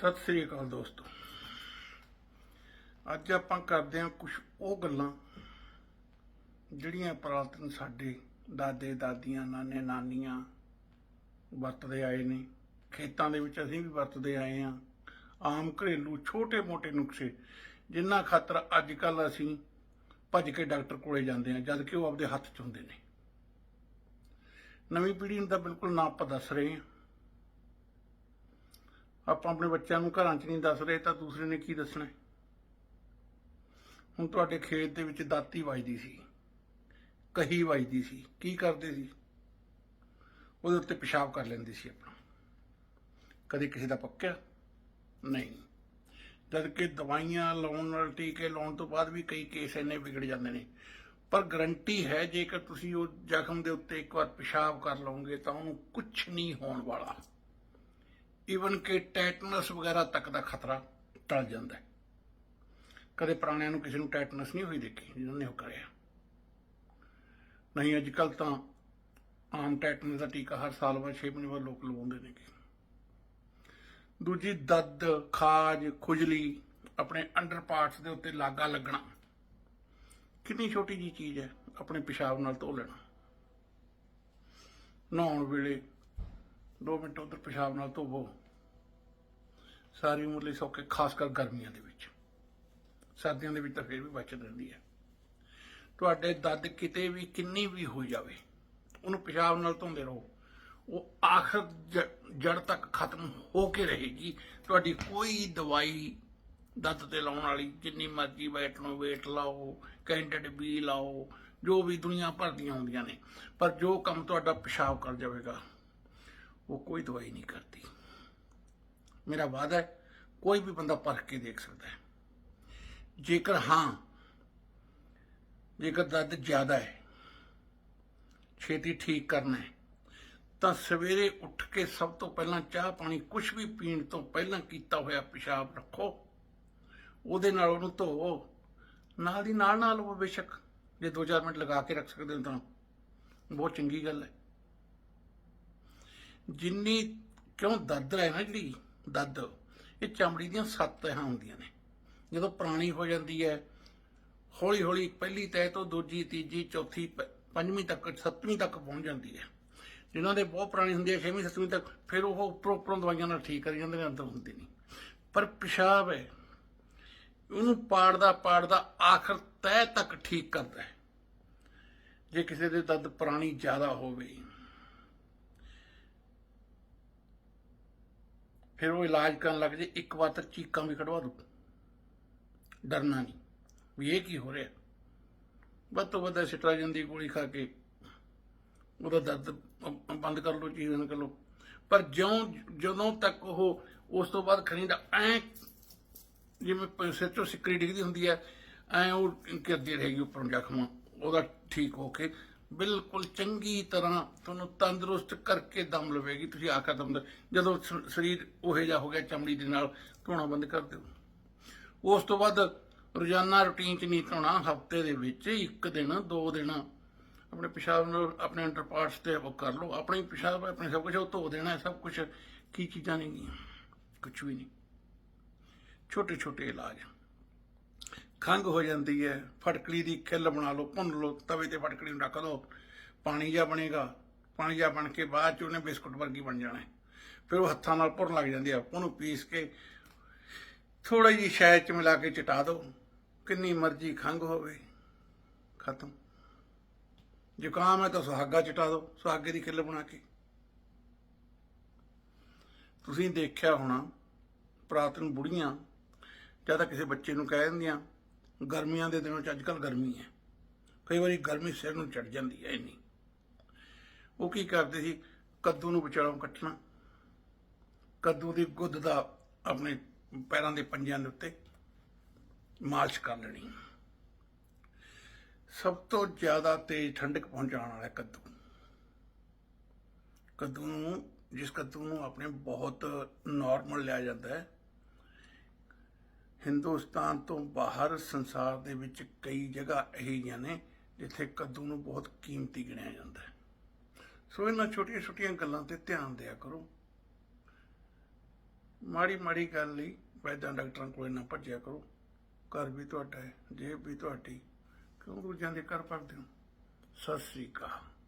ਸਤਿ ਸ੍ਰੀ ਅਕਾਲ ਦੋਸਤੋ। ਅੱਜ ਆਪਾਂ ਕਰਦੇ ਹਾਂ ਕੁਝ ਉਹ ਗੱਲਾਂ ਜਿਹੜੀਆਂ ਪੁਰਾਤਨ ਸਾਡੇ ਦਾਦੇ, ਦਾਦੀਆਂ, ਨਾਨੇ, ਨਾਨੀਆਂ ਵਰਤਦੇ ਆਏ ਨੇ। ਖੇਤਾਂ ਦੇ ਵਿੱਚ ਅਸੀਂ ਵੀ ਵਰਤਦੇ ਆਏ ਹਾਂ। ਆਮ ਘਰੇਲੂ ਛੋਟੇ-ਮੋਟੇ ਨੁਕਸੇ ਜਿੰਨਾ ਖਾਤਰ ਅੱਜ ਕੱਲ ਅਸੀਂ ਭੱਜ ਕੇ ਡਾਕਟਰ ਕੋਲੇ ਜਾਂਦੇ ਹਾਂ, ਜਦ ਕਿ ਉਹ ਆਪਦੇ ਹੱਥ 'ਚ ਹੁੰਦੇ ਨੇ। ਨਵੀਂ ਪੀੜ੍ਹੀ ਨੂੰ ਤਾਂ ਬਿਲਕੁਲ ਨਾ ਆਪਾਂ ਦੱਸ ਰਹੇ ਹਾਂ। ਆਪਾਂ ਆਪਣੇ ਬੱਚਿਆਂ ਨੂੰ ਘਰਾਂ 'ਚ ਨਹੀਂ ਦੱਸ ਰਹੇ, ਤਾਂ ਦੂਸਰੇ ਨੇ ਕੀ ਦੱਸਣਾ ਹੁਣ ਤੁਹਾਡੇ ਖੇਤ ਦੇ ਵਿੱਚ ਦਾਤੀ ਵੱਜਦੀ ਸੀ, ਕਹੀ ਵੱਜਦੀ ਸੀ, ਕੀ ਕਰਦੇ ਸੀ? ਉਹਦੇ ਉੱਤੇ ਪਿਸ਼ਾਬ ਕਰ ਲੈਂਦੇ ਸੀ ਆਪਣਾ। ਕਦੇ ਕਿਸੇ ਦਾ ਪੱਕਿਆ? ਨਹੀਂ। ਜਦ ਕਿ ਦਵਾਈਆਂ ਲਾਉਣ ਨਾਲ ਟੀਕੇ ਲਾਉਣ ਤੋਂ ਬਾਅਦ ਵੀ ਕਈ ਕੇਸ ਇੰਨੇ ਵਿਗੜ ਜਾਂਦੇ ਨੇ। ਪਰ ਗਰੰਟੀ ਹੈ, ਜੇਕਰ ਤੁਸੀਂ ਉਹ ਜ਼ਖਮ ਦੇ ਉੱਤੇ ਇੱਕ ਵਾਰ ਪਿਸ਼ਾਬ ਕਰ ਲਓਗੇ, ਤਾਂ ਉਹਨੂੰ ਕੁਝ ਨਹੀਂ ਹੋਣ ਵਾਲਾ। ਈਵਨ ਕਿ ਟੈਟਨਸ ਵਗੈਰਾ ਤੱਕ ਦਾ ਖਤਰਾ ਟਲ ਜਾਂਦਾ ਹੈ। ਕਦੇ ਪੁਰਾਣਿਆਂ ਨੂੰ ਕਿਸੇ ਨੂੰ ਟੈਟਨਸ ਨਹੀਂ ਹੋਈ ਦੇਖੀ, ਜਿਨ੍ਹਾਂ ਨੇ ਉਹ ਕਰਿਆ। ਨਹੀਂ ਅੱਜ ਕੱਲ ਤਾਂ ਆਮ ਟੈਟਨਸ ਦਾ ਟੀਕਾ ਹਰ ਸਾਲ ਬਾਅਦ 6 ਮਹੀਨੇ ਬਾਅਦ ਲੋਕ ਲਵਾਉਂਦੇ ਨੇ ਦੂਜੀ ਦੱਦ ਖਾਜ, ਖੁਜਲੀ, ਆਪਣੇ ਅੰਡਰ ਪਾਰਟਸ ਦੇ ਉੱਤੇ ਲਾਗਾ ਲੱਗਣਾ। ਕਿੰਨੀ ਛੋਟੀ ਜੀ ਚੀਜ਼ ਹੈ, ਆਪਣੇ ਪਿਸ਼ਾਬ ਨਾਲ ਧੋ ਲੈਣਾ। ਨਹਾਉਣ ਵੇਲੇ 2 ਮਿੰਟ ਉਧਰ ਪਿਸ਼ਾਬ ਨਾਲ ਧੋਵੋ। ਸਾਰੀ ਉਮਰ ਲਈ ਸੌਖੇ, ਖਾਸ ਕਰ ਗਰਮੀਆਂ ਦੇ ਵਿੱਚ। ਸਰਦੀਆਂ ਦੇ ਵਿੱਚ ਤਾਂ ਫਿਰ ਵੀ ਬਚਤ ਰਹਿੰਦੀ ਹੈ। ਤੁਹਾਡੇ ਦਰਦ ਕਿਤੇ ਵੀ, ਕਿੰਨੀ ਵੀ ਹੋ ਜਾਵੇ, ਉਹਨੂੰ ਪਿਸ਼ਾਬ ਨਾਲ ਧੋਂਦੇ ਰਹੋ। ਉਹ ਆਖਰ ਜੜ ਤੱਕ ਖਤਮ ਹੋ ਕੇ ਰਹੇਗੀ। ਤੁਹਾਡੀ ਕੋਈ ਦਵਾਈ ਦਰਦ ਤੇ ਲਾਉਣ ਵਾਲੀ, ਜਿੰਨੀ ਮਰਜ਼ੀ ਵੇਟ ਨੂੰ ਵੇਟ ਲਾਓ ਕੈਂਡਿਡ ਬੀ ਲਾਓ, ਜੋ ਵੀ ਦੁਨੀਆ ਭਰ ਦੀਆਂ ਹੁੰਦੀਆਂ ਨੇ, ਪਰ ਜੋ ਕੰਮ ਤੁਹਾਡਾ ਪਿਸ਼ਾਬ ਕਰ ਜਾਵੇਗਾ ਉਹ ਕੋਈ ਦਵਾਈ ਨਹੀਂ ਕਰਦੀ। ਮੇਰਾ ਵਾਅਦਾ ਹੈ, ਕੋਈ ਵੀ ਬੰਦਾ ਪਰਖ ਕੇ ਦੇਖ ਸਕਦਾ ਹੈ। ਜੇਕਰ ਹਾਂ, ਜੇਕਰ ਦਰਦ ਜ਼ਿਆਦਾ ਹੈ, ਛੇਤੀ ਠੀਕ ਕਰਨਾ ਹੈ, ਤਾਂ ਸਵੇਰੇ ਉੱਠ ਕੇ ਸਭ ਤੋਂ ਪਹਿਲਾਂ ਚਾਹ ਪਾਣੀ ਕੁਝ ਵੀ ਪੀਣ ਤੋਂ ਪਹਿਲਾਂ ਕੀਤਾ ਹੋਇਆ ਪਿਸ਼ਾਬ ਰੱਖੋ। ਉਹਦੇ ਨਾਲ ਉਹਨੂੰ ਧੋਵੋ। ਨਾਲ ਦੀ ਨਾਲ ਨਾਲ ਉਹ ਬੇਸ਼ੱਕ ਜੇ 2-4 ਮਿੰਟ ਲਗਾ ਕੇ ਰੱਖ ਸਕਦੇ ਹੋ ਤਾਂ। ਬਹੁਤ ਚੰਗੀ ਗੱਲ ਹੈ। ਜਿੰਨੀ ਕਿਉਂ ਦਰਦ ਹੈ ਨਾ ਜਿਹੜੀ ਦਰਦ, ਇਹ ਚਮੜੀ ਦੀਆਂ ਸੱਤ ਤਹਾਂ ਹੁੰਦੀਆਂ ਨੇ। ਜਦੋਂ ਪੁਰਾਣੀ ਹੋ ਜਾਂਦੀ ਹੈ ਹੌਲੀ ਹੌਲੀ ਪਹਿਲੀ ਤਹਿ ਤੋਂ ਦੂਜੀ, ਤੀਜੀ, ਚੌਥੀ, ਪ- ਪੰਜਵੀਂ ਤੱਕ, ਸੱਤਵੀਂ ਤੱਕ ਪਹੁੰਚ ਜਾਂਦੀ ਹੈ। ਜਿਨ੍ਹਾਂ ਦੇ ਬਹੁਤ ਪੁਰਾਣੀ ਹੁੰਦੀ ਹੈ, ਛੇਵੀਂ, ਸੱਤਵੀਂ ਤੱਕ, ਫਿਰ ਉਹ ਉੱਪਰੋਂ ਉੱਪਰੋਂ ਦਵਾਈਆਂ ਨਾਲ ਠੀਕ ਕਰੀ ਜਾਂਦੇ ਨੇ, ਅੰਦਰ ਹੁੰਦੀ ਨਹੀਂ। ਪਰ ਪਿਸ਼ਾਬ ਹੈ, ਉਹਨੂੰ ਪਾੜਦਾ ਪਾੜਦਾ ਆਖਰ ਤਹਿ ਤੱਕ ਠੀਕ ਕਰਦਾ ਹੈ। ਜੇ ਕਿਸੇ ਦੇ ਦਰਦ ਪੁਰਾਣੀ ਜ਼ਿਆਦਾ ਹੋਵੇ ਫਿਰ ਉਹ ਇਲਾਜ ਕਰਨ ਲੱਗ ਜੇ, ਇੱਕ ਵਾਰ ਤੱਕ ਚੀਕਾਂ ਵੀ ਕਢਵਾ ਦੂ ਡਰਨਾ ਨਹੀਂ। ਵੀ ਇਹ ਕੀ ਹੋ ਰਿਹਾ? ਵੱਧ ਤੋਂ ਵੱਧ ਸਿਟਰਾਜਨ ਦੀ ਗੋਲੀ ਖਾ ਕੇ ਉਹਦਾ ਦਰਦ ਬੰਦ ਕਰ ਲਓ, ਚੀਜ਼ ਕਰ ਲਓ। ਪਰ ਜਿਉਂ, ਜਦੋਂ ਤੱਕ ਉਹ ਉਸ ਤੋਂ ਬਾਅਦ ਖਰੀਦਾ ਐ ਜਿਵੇਂ ਸਿਰ ਚੋਂ ਸਿੱਕਰੀ ਡਿੱਗਦੀ ਹੁੰਦੀ ਹੈ, ਐ ਉਹ ਕਿਰਦੀ ਰਹੇਗੀ ਉੱਪਰੋਂ ਜ਼ਖਮ। ਉਹਦਾ ਠੀਕ ਹੋ ਕੇ ਬਿਲਕੁਲ ਚੰਗੀ ਤਰ੍ਹਾਂ ਤੁਹਾਨੂੰ ਤੰਦਰੁਸਤ ਕਰਕੇ ਦਮ ਲਵੇਗੀ। ਤੁਸੀਂ ਆਖਰ ਦਮ ਜਦੋਂ ਸ- ਸਰੀਰ ਉਹੇ ਜਿਹਾ ਹੋ ਗਿਆ ਚਮੜੀ ਦੇ ਨਾਲ, ਧੋਣਾ ਬੰਦ ਕਰ ਦਿਓ। ਉਸ ਤੋਂ ਬਾਅਦ ਰੋਜ਼ਾਨਾ ਰੁਟੀਨ ਚ ਨਹੀਂ ਧੋਣਾ, ਹਫ਼ਤੇ ਦੇ ਵਿੱਚ ਇੱਕ ਦਿਨ, ਦੋ ਦਿਨ ਆਪਣੇ ਪਿਸ਼ਾਬ ਨਾਲ, ਆਪਣੇ ਅੰਡਰ ਪਾਰਟਸ ਤੇ ਉਹ ਕਰ ਲਓ। ਆਪਣੀ ਪਿਸ਼ਾਬ, ਆਪਣੇ ਸਭ ਕੁਝ ਉਹ ਧੋ ਦੇਣਾ, ਸਭ ਕੁਝ ਕੀ ਚੀਜ਼ਾਂ ਨਹੀਂ ਗੀਆਂ ਕੁਝ ਵੀ ਨਹੀਂ। ਛੋਟੇ ਛੋਟੇ ਇਲਾਜ। ਖੰਗ ਹੋ ਜਾਂਦੀ ਹੈ, ਫਟਕੜੀ ਦੀ ਖਿੱਲ ਬਣਾ ਲਓ, ਭੁੰਨ ਲਓ, ਤਵੇ ਤੇ ਫਟਕੜੀ ਨੂੰ ਰੱਖ ਦਿਓ ਪਾਣੀ ਜਿਹਾ ਬਣੇਗਾ, ਪਾਣੀ ਜਿਹਾ ਬਣ ਕੇ ਬਾਅਦ ਚ ਉਹਨੇ ਬਿਸਕੁਟ ਵਰਗੀ ਬਣ ਜਾਣਾ ਫਿਰ ਉਹ ਹੱਥਾਂ ਨਾਲ ਭੁਰਨ ਲੱਗ ਜਾਂਦੀ ਆ ਉਹਨੂੰ ਪੀਸ ਕੇ ਥੋੜਾ ਜਿਹੀ ਸ਼ਹਿਦ ਚ ਮਿਲਾ ਕੇ ਚਟਾ ਦਿਓ ਕਿੰਨੀ ਮਰਜ਼ੀ ਖੰਗ ਹੋਵੇ, ਖਤਮ। ਜ਼ੁਕਾਮ ਹੈ ਤਾਂ ਸੁਹਾਗਾ ਚਟਾ ਦਿਓ ਸੁਹਾਗੇ ਦੀ ਖਿੱਲ ਬਣਾ ਕੇ। ਤੁਸੀਂ ਦੇਖਿਆ ਹੋਣਾ, ਪ੍ਰਾਤਨ ਬੁੜੀਆਂ ਜਾਂ ਤਾਂ ਕਿਸੇ ਬੱਚੇ ਨੂੰ ਕਹਿ ਦਿੰਦੀਆਂ ਗਰਮੀਆਂ ਦੇ ਦਿਨਾਂ 'ਚ ਅੱਜਕੱਲ ਗਰਮੀ ਹੈ। ਕਈ ਵਾਰੀ ਗਰਮੀ ਸਿਰ ਨੂੰ ਚੜ ਜਾਂਦੀ ਹੈ ਇੰਨੀ। ਉਹ ਕੀ ਕਰਦੇ ਸੀ? ਕੱਦੂ ਨੂੰ ਵਿਚਾਲੋਂ ਕੱਟਣਾ। ਕੱਦੂ ਦੀ ਗੁੱਦ ਦਾ ਆਪਣੇ ਪੈਰਾਂ ਦੇ ਪੰਜਿਆਂ ਦੇ ਉੱਤੇ ਮਾਲਿਸ਼ ਕਰ ਲੈਣੀ। ਸਭ ਤੋਂ ਜ਼ਿਆਦਾ ਤੇਜ਼ ਠੰਡਕ ਪਹੁੰਚਾਉਣ ਵਾਲਾ ਕੱਦੂ। ਕੱਦੂ ਨੂੰ, ਜਿਸ ਕੱਦੂ ਨੂੰ ਆਪਣੇ ਬਹੁਤ ਨਾਰਮਲ ਲਿਆ ਜਾਂਦਾ ਹੈ ਹਿੰਦੁਸਤਾਨ ਤੋਂ ਬਾਹਰ ਸੰਸਾਰ ਦੇ ਵਿੱਚ ਕਈ ਜਗ੍ਹਾ ਇਹੋ ਜਿਹੀਆਂ ਨੇ ਜਿੱਥੇ ਕੱਦੂ ਨੂੰ ਬਹੁਤ ਕੀਮਤੀ ਗਿਣਿਆ ਜਾਂਦਾ ਹੈ। ਸੋ ਇਹਨਾਂ ਛੋਟੀਆਂ ਛੋਟੀਆਂ ਗੱਲਾਂ ਤੇ ਧਿਆਨ ਦਿਆ ਕਰੋ। ਮਾੜੀ ਮਾੜੀ ਗੱਲ ਲਈ ਵੈਦਾਂ ਡਾਕਟਰਾਂ ਕੋਲ ਨਾ ਭੱਜਿਆ ਕਰੋ। ਘਰ ਵੀ ਤੁਹਾਡਾ ਹੈ, ਜੇਬ ਵੀ ਤੁਹਾਡੀ। ਕਿਉਂ ਦੂਜਿਆਂ ਦੇ ਘਰ ਭਰਦੇ ਹੋ? ਸਤਿ ਸ੍ਰੀ ਅਕਾਲ।